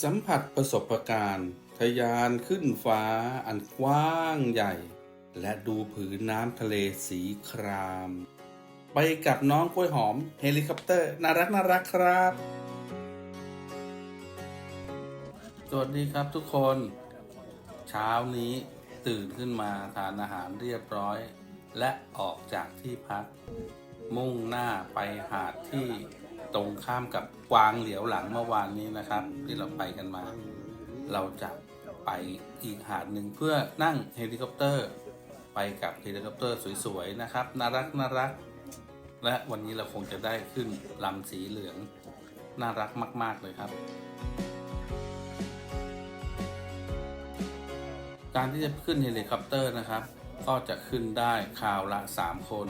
สัมผัสประสบการณ์ทะยานขึ้นฟ้าอันกว้างใหญ่ และดูผืนน้ำทะเลสีคราม ไปกับน้องกล้วยหอมเฮลิคอปเตอร์น่ารักน่ารักครับ สวัสดีครับทุกคน เช้านี้ตื่นขึ้นมาทานอาหารเรียบร้อย และออกจากที่พัก มุ่งหน้าไปหาดที่ ตรงข้ามกับกวางเหลียวหลังเมื่อวานนี้นะครับ ที่เราไปกันมา เราจะไปอีกหาดหนึ่งเพื่อนั่งเฮลิคอปเตอร์ ไปกับเฮลิคอปเตอร์สวยๆนะครับน่ารักน่ารัก และวันนี้เราคงจะได้ขึ้นลำสีเหลืองน่ารักมาก ๆเลยครับ การที่จะขึ้นเฮลิคอปเตอร์นะครับ ก็จะขึ้นได้คราวละ 3 คน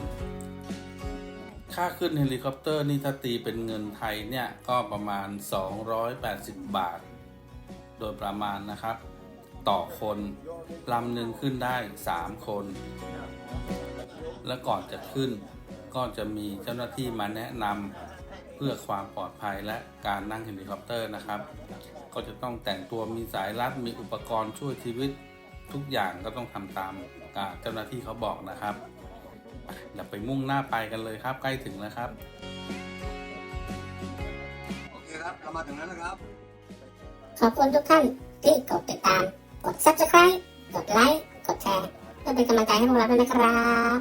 ค่าขึ้นเฮลิคอปเตอร์นี่ถ้าตีเป็นเงินไทยเนี่ย ก็ประมาณ 280 บาท โดยประมาณนะครับ ต่อคนลำหนึ่งขึ้นได้ 3 คน และก่อนจะขึ้นก็จะมีเจ้าหน้าที่มาแนะนำเพื่อความปลอดภัยและการนั่งเฮลิคอปเตอร์นะครับ ก็จะต้องแต่งตัวมีสายรัดมีอุปกรณ์ช่วยชีวิตทุกอย่างก็ต้องทำตามเจ้าหน้าที่เขาบอกนะครับ เดี๋ยวไปมุ่งหน้าไปกันเลยครับ ใกล้ถึงแล้วครับ โอเคครับเรามาถึงแล้วนะครับ ขอบคุณทุกท่านที่กดติดตาม กด subscribe กดไลค์กดแชร์เพื่อเป็นกำลังใจให้พวกเราด้วยนะครับ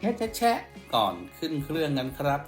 แชะแชะแชะก่อนขึ้นเครื่องกันครับ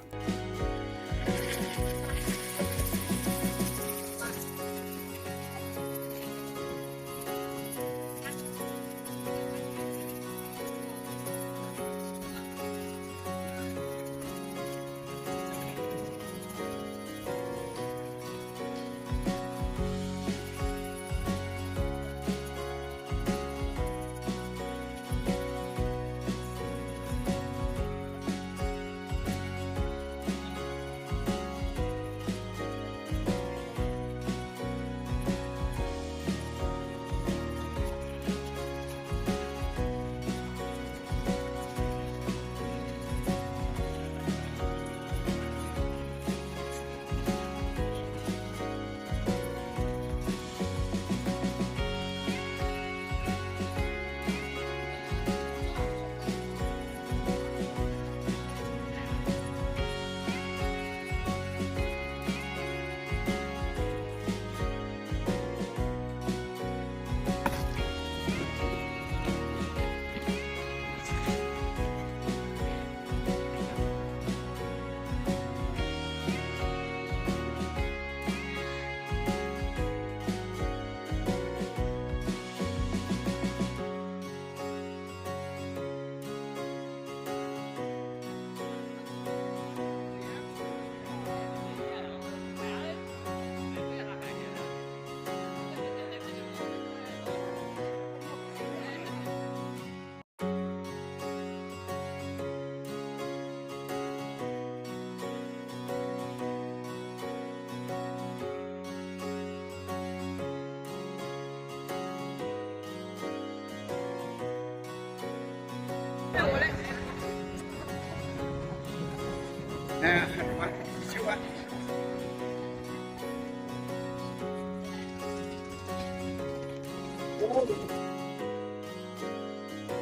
Yardım.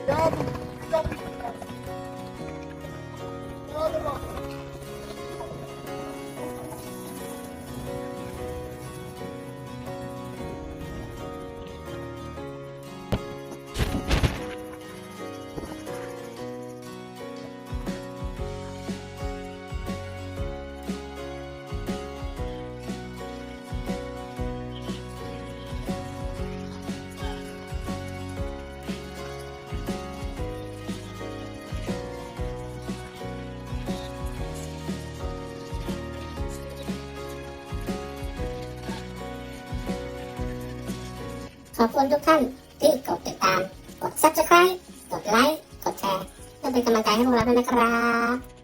Yardım. Yardım. ขอบคุณทุกท่านที่กดติดตาม กด subscribe กดไลค์ กดแชร์เพื่อเป็นกำลังใจให้พวกเราด้วยนะครับ